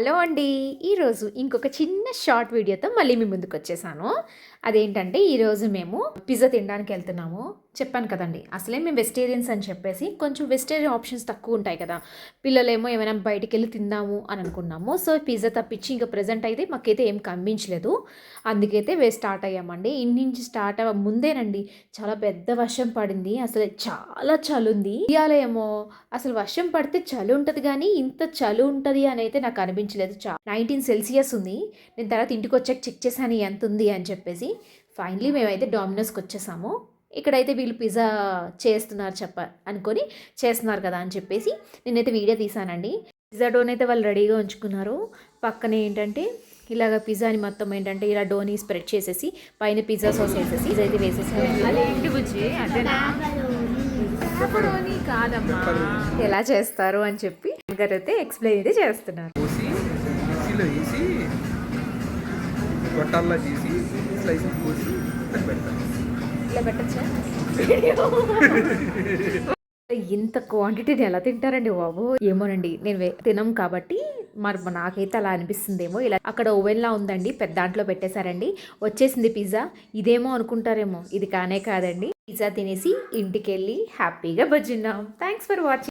Hello అండి. ఈరోజు ఇంకొక చిన్న షార్ట్ వీడియోతో మళ్ళీ మీ ముందుకు వచ్చేసాను అదేంటంటే ఈరోజు మేము పిజ్జా తినడానికి వెళ్తున్నాము. చెప్పాను కదండి. అసలే మేము వెజిటేరియన్స్ అని చెప్పేసి కొంచెం వెజిటేరియన్ ఆప్షన్స్ తక్కువ ఉంటాయి కదా. పిల్లలేమో ఏమైనా బయటికి వెళ్ళి తిందాము అని అనుకున్నాము. సో పిజ్జా తప్పించి ఇంకా ప్రజెంట్ అయితే మాకైతే ఏం కనిపించలేదు. అందుకైతే వే స్టార్ట్ అయ్యామండి. ఇంటి నుంచి స్టార్ట్ అవ్వ ముందేనండి. చాలా పెద్ద వర్షం పడింది. అసలు చాలా చలి ఉంది ఇవాళ ఏమో అసలు వర్షం పడితే చలి ఉంటుంది కానీ ఇంత చలి ఉంటుంది అని అయితే నాకు అనిపించలేదు. చా నైన్టీన్ సెల్సియస్ ఉంది. నేను తర్వాత ఇంటికి వచ్చాక చెక్ చేశాను ఎంత ఉంది అని చెప్పేసి. ఫైనలీ మేమైతే డామినోస్కి వచ్చేసాము ఇక్కడైతే వీళ్ళు పిజ్జా చేస్తున్నారు చెప్ప అనుకొని చేస్తున్నారు కదా అని చెప్పేసి నేనైతే వీడియో తీసానండి. పిజ్జా డోన్ అయితే వాళ్ళు రెడీగా ఉంచుకున్నారు. పక్కన ఏంటంటే ఇలాగ పిజ్జాని మొత్తం ఏంటంటే ఇలా డోని స్ప్రెడ్ చేసేసి పైన పిజ్జా సాస్ వేసేసి ఇది అయితే వేసేసి కాదమ్మా. ఎలా చేస్తారు అని చెప్పి గారు అయితే ఎక్స్ప్లెయిన్ అయితే చేస్తున్నారు. పెట్టచ్చా? ఇంత క్వాంటిటీని ఎలా తింటారండి బాబు? ఏమోనండి నేను వే- తినం కాబట్టి మరి నాకైతే అలా అనిపిస్తుందేమో. ఇలా అక్కడ ఓవెన్లా ఉందండి పెద్ద దాంట్లో పెట్టేశారండి. వచ్చేసింది పిజ్జా ఇదేమో అనుకుంటారేమో ఇది కానే కాదండి. పిజ్జా తినేసి ఇంటికి వెళ్ళి హ్యాపీగా బజ్జిన్నాం థ్యాంక్స్ ఫర్ వాచింగ్